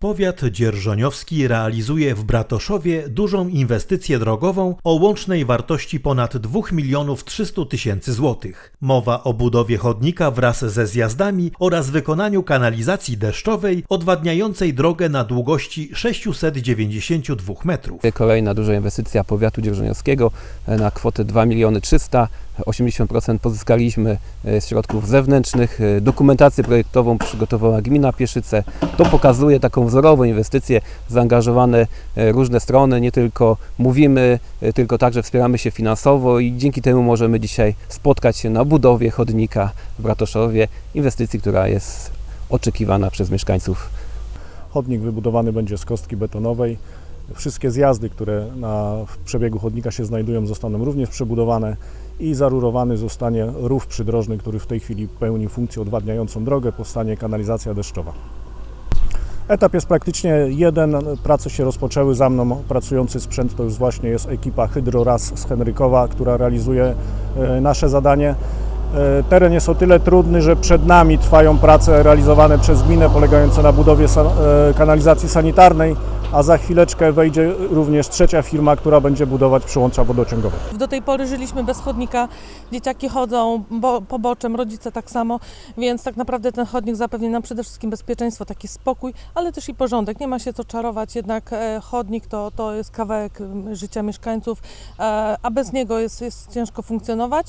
Powiat dzierżoniowski realizuje w Bratoszowie dużą inwestycję drogową o łącznej wartości ponad 2 milionów 300 tysięcy złotych. Mowa o budowie chodnika wraz ze zjazdami oraz wykonaniu kanalizacji deszczowej odwadniającej drogę na długości 692 metrów. Kolejna duża inwestycja powiatu dzierżoniowskiego na kwotę 2 miliony 300. 80% pozyskaliśmy e, z środków zewnętrznych. E, Dokumentację projektową przygotowała gmina Pieszyce. To pokazuje taką wzorową inwestycję, zaangażowane e, różne strony. Nie tylko mówimy, e, tylko także wspieramy się finansowo i dzięki temu możemy dzisiaj spotkać się na budowie chodnika w Bratoszowie. Inwestycji, która jest oczekiwana przez mieszkańców Chodnik wybudowany będzie z kostki betonowej. Wszystkie zjazdy, które na w przebiegu chodnika się znajdują, zostaną również przebudowane i zarurowany zostanie rów przydrożny, który w tej chwili pełni funkcję odwadniającą drogę, powstanie kanalizacja deszczowa. Etap jest praktycznie jeden, prace się rozpoczęły za mną, pracujący sprzęt to już właśnie jest ekipa Hydroraz z Henrykowa, która realizuje e, nasze zadanie. E, Teren jest o tyle trudny, że przed nami trwają prace realizowane przez gminę polegające na budowie e, kanalizacji sanitarnej, a za chwileczkę wejdzie również trzecia firma, która będzie budować przyłącza wodociągowe. Do tej pory żyliśmy bez chodnika, dzieciaki chodzą bo, poboczem, rodzice tak samo, więc tak naprawdę ten chodnik zapewni nam przede wszystkim bezpieczeństwo, taki spokój, ale też i porządek. Nie ma się co czarować, jednak e, chodnik to, to jest kawałek m, życia mieszkańców, e, a bez niego jest, jest ciężko funkcjonować.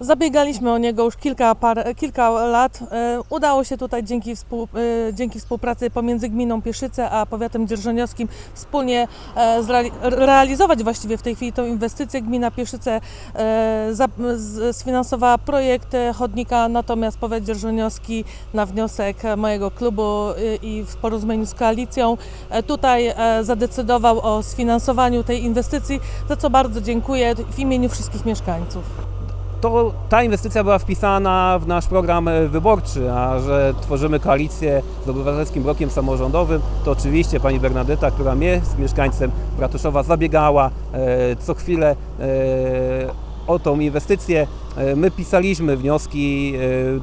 Zabiegaliśmy o niego już kilka, par, kilka lat. E, Udało się tutaj dzięki, współ, e, dzięki współpracy pomiędzy gminą Pieszyce a powiatem dzierżoniowskim wspólnie e, realizować właściwie w tej chwili tą inwestycję. Gmina Pieszyce e, sfinansowała projekt e, chodnika, natomiast powiat dzierżoniowski na wniosek mojego klubu i w porozumieniu z koalicją tutaj zadecydował o sfinansowaniu tej inwestycji, za co bardzo dziękuję w imieniu wszystkich mieszkańców. To ta inwestycja była wpisana w nasz program e, wyborczy, a że tworzymy koalicję z Obywatelskim Blokiem Samorządowym, to oczywiście pani Bernadetta, która mnie z mieszkańcem Bratuszowa zabiegała e, co chwilę e, o tą inwestycję. My pisaliśmy wnioski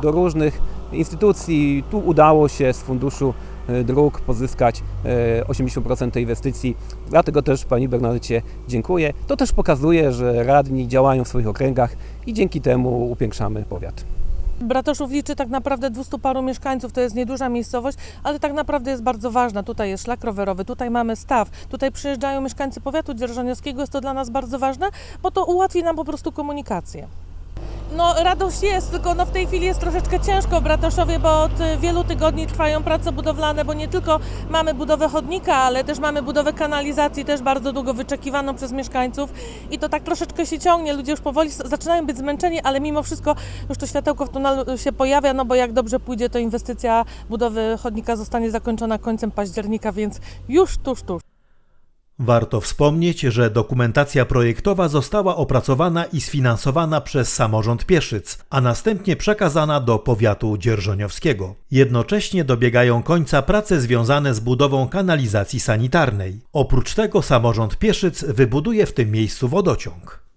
do różnych instytucji. Tu udało się z funduszu e, dróg pozyskać e, 80% tej inwestycji. Dlatego też Pani Bernadecie dziękuję. To też pokazuje, że radni działają w swoich okręgach i dzięki temu upiększamy powiat. Bratoszów liczy tak naprawdę 200 paru mieszkańców, to jest nieduża miejscowość, ale tak naprawdę jest bardzo ważna. Tutaj jest szlak rowerowy, tutaj mamy staw, tutaj przyjeżdżają mieszkańcy powiatu dzierżoniowskiego, jest to dla nas bardzo ważne, bo to ułatwi nam po prostu komunikację. No radość jest, tylko no w tej chwili jest troszeczkę ciężko w Bratoszowie, bo od y, wielu tygodni trwają prace budowlane, bo nie tylko mamy budowę chodnika, ale też mamy budowę kanalizacji, też bardzo długo wyczekiwaną przez mieszkańców i to tak troszeczkę się ciągnie, ludzie już powoli zaczynają być zmęczeni, ale mimo wszystko już to światełko w tunelu się pojawia, no bo jak dobrze pójdzie, to inwestycja budowy chodnika zostanie zakończona końcem października, więc już tuż, tuż. Warto wspomnieć, że dokumentacja projektowa została opracowana i sfinansowana przez samorząd Pieszyc, a następnie przekazana do powiatu dzierżoniowskiego. Jednocześnie dobiegają końca prace związane z budową kanalizacji sanitarnej. Oprócz tego samorząd Pieszyc wybuduje w tym miejscu wodociąg.